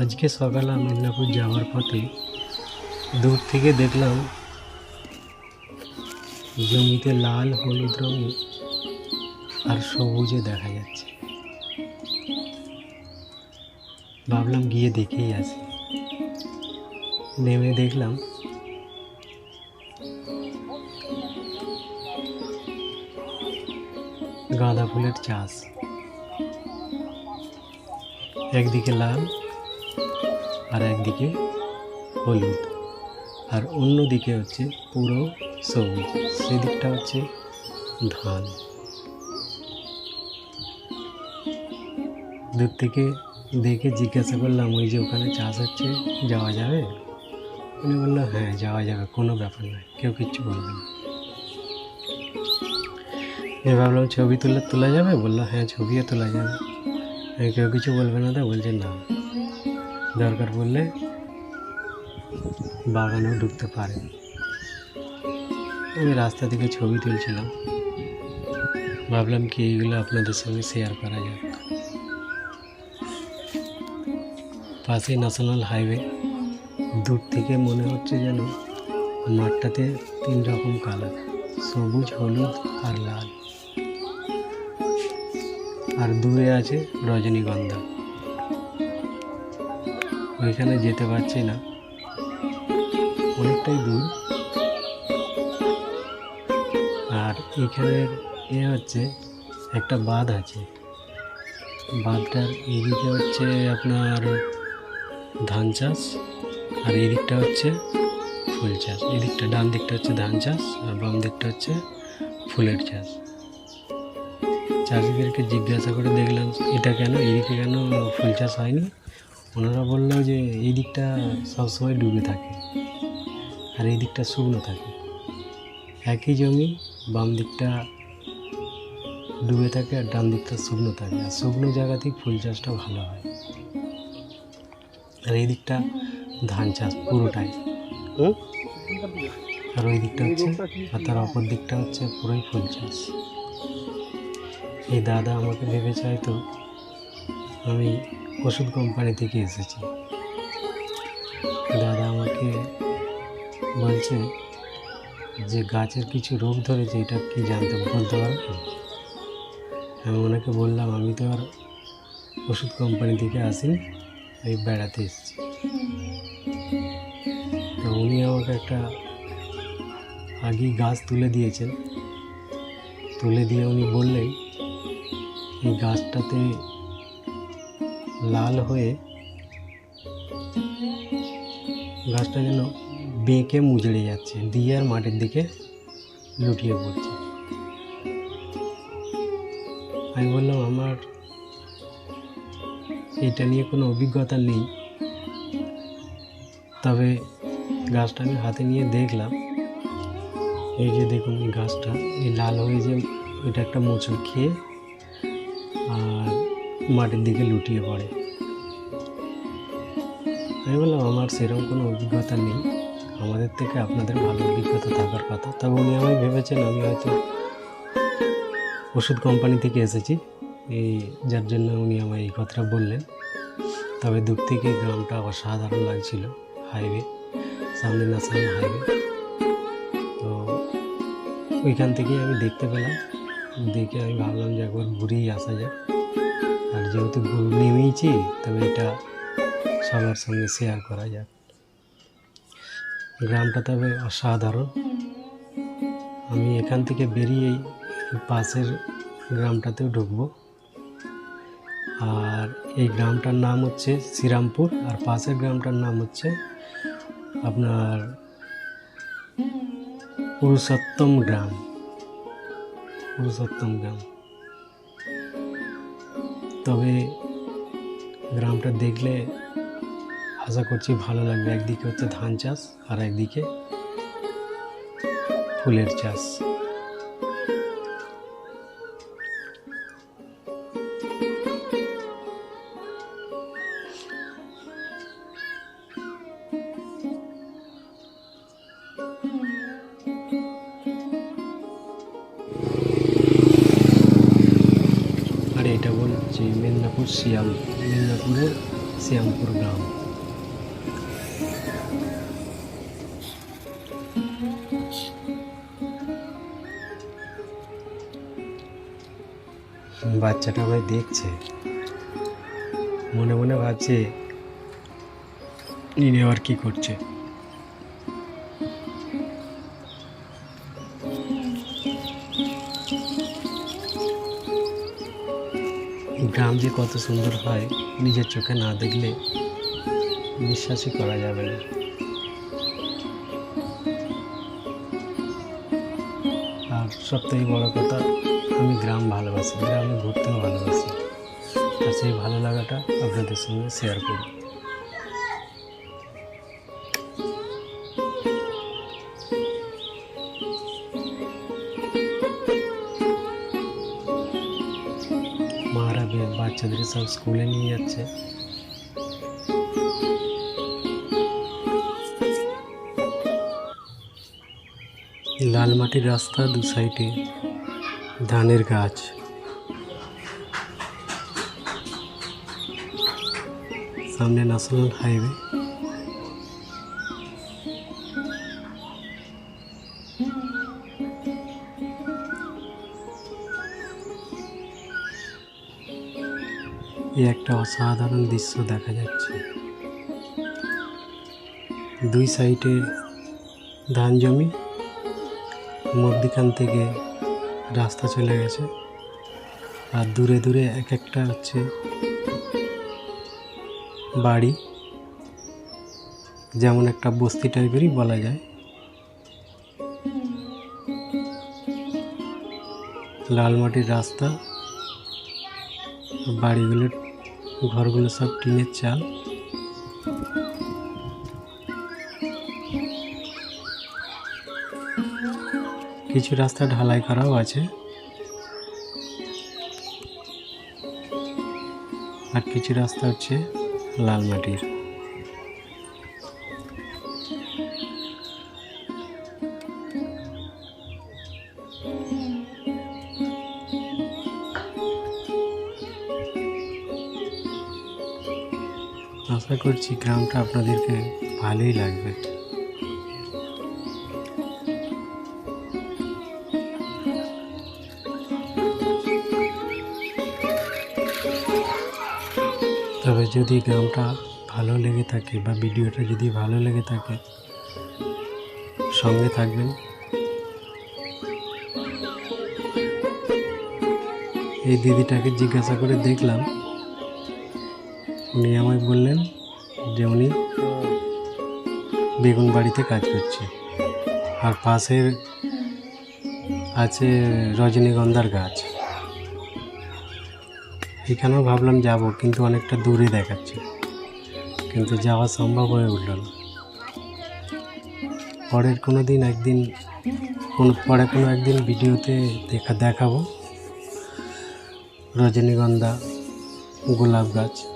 আজকে সকালে মেদিনীপুর যাওয়ার পথে দূর থেকে দেখলাম জমিতে লাল হলুদ রঙে আর সবুজে দেখা যাচ্ছে। ভাবলাম গিয়ে দেখেই আসি। নেমে দেখলাম গাঁদা ফুলের চাষ। একদিকে লাল আর একদিকে হলুদ। আর অন্যদিকে হচ্ছে পুরো সবুজ, সেদিকটা হচ্ছে ধান দূর থেকে দেখে জিজ্ঞাসা করলাম, ওই যে ওখানে চাষ হচ্ছে, যাওয়া যাবে? উনি বলল হ্যাঁ যাওয়া যাবে, কোনো ব্যাপার নয়, কেউ কিচ্ছু বলবে না। আমি ভাবলাম, ছবি তুলে, তোলা যাবে? বলল হ্যাঁ ছবিও তোলা যাবে। কেউ কিছু বলবে না তো, বলছে না। দরকার পড়লে বাগানেও ঢুকতে পারে। আমি রাস্তা থেকে ছবি তুলছিলাম। ভাবলাম কি এইগুলো আপনাদের সঙ্গে শেয়ার করা যাক। পাশে ন্যাশনাল হাইওয়ে দূর থেকে মনে হচ্ছে যেন মাঠটাতে তিন রকম কালার সবুজ, হলুদ আর লাল। আর দূরে আছে রজনীগন্ধা। ওইখানে যেতে পারছি না। অনেকটাই দূর। আর এখানের এ হচ্ছে একটা বাঁধ আছে। বাঁধটার এদিকে হচ্ছে আপনার ধান চাষ আর এদিকটা হচ্ছে ফুল চাষ। এদিকটা ডান দিকটা হচ্ছে ধান চাষ আর বাম দিকটা হচ্ছে ফুলের চাষ। চাষিদেরকে জিজ্ঞাসা করে দেখলাম, এটা কেন? এদিকে কেন ফুল চাষ হয়নি? ওনারা বলল যে, এই দিকটা সবসময় ডুবে থাকে আর এই দিকটা শুকনো থাকে। একই জমি বাম দিকটা ডুবে থাকে আর ডান দিকটা শুকনো থাকে। আর শুকনো জায়গাতেই ফুল চাষটা ভালো হয়। আর এই দিকটা ধান চাষ পুরোটাই। আর ওই দিকটা হচ্ছে, আর তার অপর দিকটা হচ্ছে পুরোই ফুল চাষ। এই দাদা আমাকে ভেবেছে হয়তো আমি ওষুধ কোম্পানি থেকে এসেছি। দাদা আমাকে বলছে যে গাছের কিছু রোগ ধরেছে, এটা কি জানতে বলতে পারবে আমি ওনাকে বললাম, আমি তো আর ওষুধ কোম্পানি থেকে আসিনি এই বেড়াতে এসেছি। তো উনি আমাকে একটা আগেই গাছ তুলে দিয়েছেন। তুলে দিয়ে উনি বললেন এই গাছটাতে লাল হয়ে গাছটা যেন বেঁকে মুজড়ে যাচ্ছে, দিয়ে আর মাটির দিকে লুটিয়ে পড়ছে। আমি বললাম, আমার এটা নিয়ে কোনো অভিজ্ঞতা নেই। তবে গাছটা আমি হাতে নিয়ে দেখলাম। এই যে দেখুন গাছটা, এই লাল হয়ে যে এটা একটা মোচড় খেয়ে মাটির দিকে লুটিয়ে পড়ে। আমি বললাম, আমার সেরকম কোনো অভিজ্ঞতা নেই। আমাদের থেকে আপনাদের ভালো অভিজ্ঞতা থাকার কথা। তবে উনি আমায় ভেবেছেন, আমি হয়তো ওষুধ কোম্পানি থেকে এসেছি। এই, যার জন্য উনি আমায় এই কথাটা বললেন। তবে দূর থেকে গ্রামটা অসাধারণ লাগছিল, হাইওয়ে, সামনে ন্যাশনাল হাইওয়ে। তো ওইখান থেকেই আমি দেখতে পেলাম। দেখে আমি ভাবলাম যে একবার ঘুরেই আসা যাক। যেহেতু ঘুরে নেমেইছি তবে এটা সবার সঙ্গে শেয়ার করা যাক। গ্রামটা তবে অসাধারণ। আমি এখান থেকে বেরিয়েই পাশের গ্রামটাতেও ঢুকবো। আর এই গ্রামটার নাম হচ্ছে শ্রীরামপুর, আর পাশের গ্রামটার নাম হচ্ছে আপনার পুরুষোত্তম গ্রাম। পুরুষোত্তম গ্রাম। তবে গ্রামটা দেখলে আশা করছি ভালো লাগবে। একদিকে হচ্ছে ধান চাষ আর একদিকে ফুলের চাষ। আর এটা বলছি মেদিনীপুর শ্যামপুর গ্রাম। বাচ্চাটা আমায় দেখছে। মনে মনে ভাবছে ইনি আবার কি করছে। গ্রাম যে কত সুন্দর হয়, নিজের চোখে না দেখলে বিশ্বাসই করা যাবে না। আর সবথেকে বড় কথা, আমি গ্রাম ভালোবাসি, গ্রামে ঘুরতেও ভালোবাসি। আর সেই ভালো লাগাটা আপনাদের সঙ্গে শেয়ার করি বাচ্চাদের সব স্কুলে নিয়ে যাচ্ছে। লাল মাটির রাস্তা দু সাইডে, ধানের গাছ। সামনে ন্যাশনাল হাইওয়ে। একটা অসাধারণ দৃশ্য দেখা যাচ্ছে। দুই সাইডে ধান জমি, মধ্যিখান থেকে রাস্তা চলে গেছে। আর দূরে দূরে এক একটা হচ্ছে বাড়ি, যেমন একটা বস্তি টাইপেরই বলা যায়। লাল মাটির রাস্তা, বাড়িগুলোর ঘরগুলো সব টিনের চাল। কিছু রাস্তা ঢালাই করাও আছে। আর কিছু রাস্তা হচ্ছে লাল মাটির। আশা করছি গ্রামটা আপনাদেরকে ভালোই লাগবে। তবে যদি গ্রামটা ভালো লেগে থাকে বা ভিডিওটা যদি ভালো লেগে থাকে, সঙ্গে থাকবেন। এই দিদিটাকে জিজ্ঞাসা করে দেখলাম উনি আমায় বললেন যে উনি বেগুন বাড়িতে কাজ করছে। আর পাশের আছে রজনীগন্ধার গাছ। এখানেও ভাবলাম যাব, কিন্তু অনেকটা দূরে দেখাচ্ছে। কিন্তু যাওয়া সম্ভব হয়ে উঠল না। পরের কোনো দিন একদিন, কোনো, পরে কোনো একদিন ভিডিওতে দেখা, দেখাবো। রজনীগন্ধা গোলাপ গাছ।